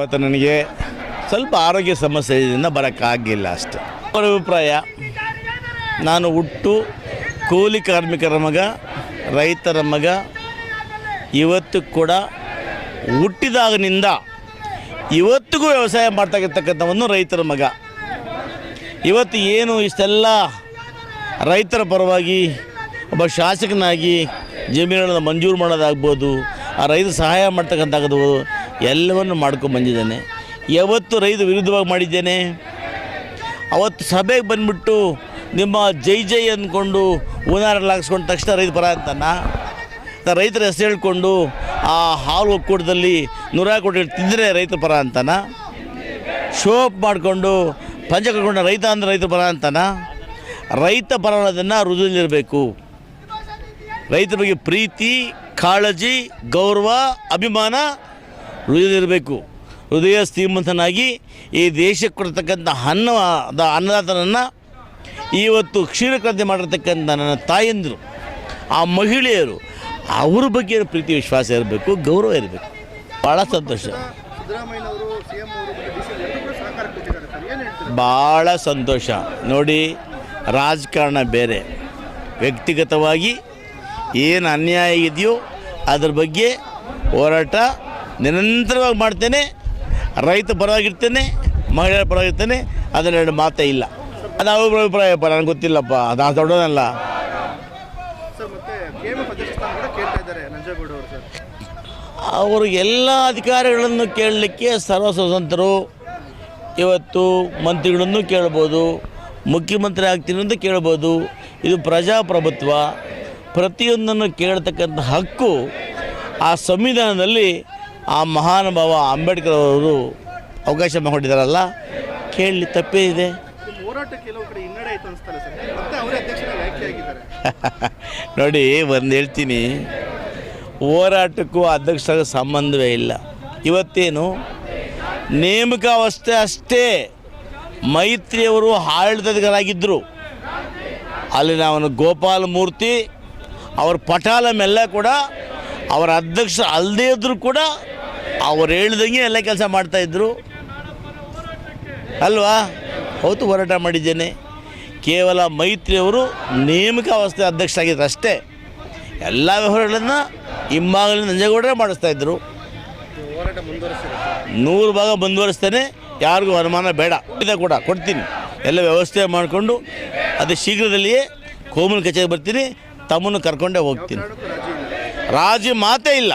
ಇವತ್ತು ನನಗೆ ಸ್ವಲ್ಪ ಆರೋಗ್ಯ ಸಮಸ್ಯೆ ಇದರಿಂದ ಬರೋಕ್ಕಾಗಲಿಲ್ಲ ಅಷ್ಟೆ. ಅವರ ಅಭಿಪ್ರಾಯ, ನಾನು ಹುಟ್ಟು ಕೂಲಿ ಕಾರ್ಮಿಕರ ಮಗ, ರೈತರ ಮಗ, ಇವತ್ತು ಕೂಡ ಹುಟ್ಟಿದಾಗನಿಂದ ಇವತ್ತಿಗೂ ವ್ಯವಸಾಯ ಮಾಡ್ತಾಗಿರ್ತಕ್ಕಂಥವನು ರೈತರ ಮಗ. ಇವತ್ತು ಏನು ಇಷ್ಟೆಲ್ಲ ರೈತರ ಪರವಾಗಿ ಒಬ್ಬ ಶಾಸಕನಾಗಿ ಜಮೀನುಗಳನ್ನು ಮಂಜೂರು ಮಾಡೋದಾಗ್ಬೋದು ಆ ರೈತ ಸಹಾಯ ಮಾಡ್ತಕ್ಕಂಥದ್ದು ಎಲ್ಲವನ್ನು ಮಾಡ್ಕೊಂಡು ಬಂದಿದ್ದೇನೆ. ಯಾವತ್ತು ರೈತ ವಿರುದ್ಧವಾಗಿ ಮಾಡಿದ್ದೇನೆ? ಅವತ್ತು ಸಭೆಗೆ ಬಂದ್ಬಿಟ್ಟು ನಿಮ್ಮ ಜೈ ಜೈ ಅಂದ್ಕೊಂಡು ಹಾಕ್ಸ್ಕೊಂಡ ತಕ್ಷಣ ರೈತ ಪರ ಅಂತಾನ? ರೈತರ ಹೆಸರು ಹೇಳ್ಕೊಂಡು ಆ ಹಾಲು ಒಕ್ಕೂಟದಲ್ಲಿ ನೂರ ಕೋಟಿ ತಿಂದರೆ ರೈತ ಪರ ಅಂತಾನ? ಶೋಪ್ ಮಾಡಿಕೊಂಡು ಪಂಚ ಕಟ್ಕೊಂಡು ರೈತ ಅಂದರೆ ರೈತ ಪರ ಅಂತಾನ? ರೈತ ಪರ ಅನ್ನೋದನ್ನು ಹೃದಯದಲ್ಲಿರಬೇಕು ರೈತರ ಬಗ್ಗೆ ಪ್ರೀತಿ, ಕಾಳಜಿ, ಗೌರವ, ಅಭಿಮಾನ ಹೃದಯದಲ್ಲಿರಬೇಕು ಹೃದಯ ಶ್ರೀಮಂತನಾಗಿ ಈ ದೇಶಕ್ಕೆ ಕೊಡ್ತಕ್ಕಂಥ ಅನ್ನ ಅನ್ನದಾತನನ್ನು ಇವತ್ತು ಕ್ಷೀರಕ್ರಾಂತಿ ಮಾಡಿರ್ತಕ್ಕಂಥ ನನ್ನ ತಾಯಂದಿರು, ಆ ಮಹಿಳೆಯರು, ಅವ್ರ ಬಗ್ಗೆ ಪ್ರೀತಿ, ವಿಶ್ವಾಸ ಇರಬೇಕು, ಗೌರವ ಇರಬೇಕು. ಭಾಳ ಸಂತೋಷ. ಭಾಳ ಸಂತೋಷ. ನೋಡಿ, ರಾಜಕಾರಣ ಬೇರೆ. ವ್ಯಕ್ತಿಗತವಾಗಿ ಏನು ಅನ್ಯಾಯ ಇದೆಯೋ ಅದ್ರ ಬಗ್ಗೆ ಹೋರಾಟ ನಿರಂತರವಾಗಿ ಮಾಡ್ತೇನೆ. ರೈತ ಪರವಾಗಿರ್ತೇನೆ ಮಹಿಳೆಯರ ಪರವಾಗಿರ್ತೇನೆ ಅದನ್ನೆರಡು ಮಾತೇ ಇಲ್ಲ. ಅದು ಅವ್ರ ಅಭಿಪ್ರಾಯಪ್ಪ ನನಗೆ ಗೊತ್ತಿಲ್ಲಪ್ಪ ಅದು ದೊಡ್ಡದಲ್ಲ. ನಂಜೇಗೌಡ ಸರ್. ಅವರು ಎಲ್ಲ ಅಧಿಕಾರಿಗಳನ್ನು ಕೇಳಲಿಕ್ಕೆ ಸರ್ವ ಸ್ವತಂತ್ರರು ಇವತ್ತು ಮಂತ್ರಿಗಳನ್ನು ಕೇಳ್ಬೋದು ಮುಖ್ಯಮಂತ್ರಿ ಆಗ್ತೀನಿ ಅಂತ ಕೇಳ್ಬೋದು. ಇದು ಪ್ರಜಾಪ್ರಭುತ್ವ. ಪ್ರತಿಯೊಂದನ್ನು ಕೇಳ್ತಕ್ಕಂಥ ಹಕ್ಕು ಆ ಸಂವಿಧಾನದಲ್ಲಿ ಆ ಮಹಾನುಭಾವ ಅಂಬೇಡ್ಕರ್ ಅವರು ಅವಕಾಶ ಮಾಡಿದಾರಲ್ಲ ಕೇಳಲಿ, ತಪ್ಪೇ ಇದೆ. ನೋಡಿ, ಒಂದು ಹೇಳ್ತೀನಿ. ಹೋರಾಟಕ್ಕೂ ಅಧ್ಯಕ್ಷರ ಸಂಬಂಧವೇ ಇಲ್ಲ. ಇವತ್ತೇನು? ನೇಮಕಾವಸ್ಥೆ ಅಷ್ಟೇ. ಮೈತ್ರಿಯವರು ಆಡಳಿತಗಾರಾಗಿದ್ದರು ಅಲ್ಲಿನ ಅವನು ಗೋಪಾಲ ಮೂರ್ತಿ ಅವ್ರ ಪಟಾಲಮೆಲ್ಲ ಕೂಡ, ಅವರ ಅಧ್ಯಕ್ಷ ಅಲ್ಲದೇ ಇದ್ದರೂ ಕೂಡ ಅವ್ರು ಹೇಳ್ದಂಗೆ ಎಲ್ಲ ಕೆಲಸ ಮಾಡ್ತಾಯಿದ್ರು ಅಲ್ವಾ? ಹೌದು ಹೋರಾಟ ಮಾಡಿದ್ದೇನೆ. ಕೇವಲ ಮೈತ್ರಿಯವರು ಅಧ್ಯಕ್ಷ ಅಧ್ಯಕ್ಷರಾಗಿದ್ರು ಅಷ್ಟೇ. ಎಲ್ಲ ವ್ಯವಹಾರಗಳನ್ನು ಹಿಂಭಾಗಲಿ ನಂಜೇಗೌಡರೇ ಮಾಡಿಸ್ತಾ ಇದ್ದರು ಹೋರಾಟ ಮುಂದುವರಿಸಿದ್ದಾರೆ ನೂರು ಭಾಗ ಮುಂದುವರಿಸ್ತೇನೆ. ಯಾರಿಗೂ ಅನುಮಾನ ಬೇಡ. ಇದೆ ಕೂಡ, ಕೊಡ್ತೀನಿ. ಎಲ್ಲ ವ್ಯವಸ್ಥೆ ಮಾಡಿಕೊಂಡು ಅದು ಶೀಘ್ರದಲ್ಲಿಯೇ ಕೋಮಲ್ ಕಚೇರಿಗೆ ಬರ್ತೀನಿ. ತಮ್ಮನ್ನು ಕರ್ಕೊಂಡೇ ಹೋಗ್ತೀನಿ. ರಾಜಿ ಮಾತೇ ಇಲ್ಲ.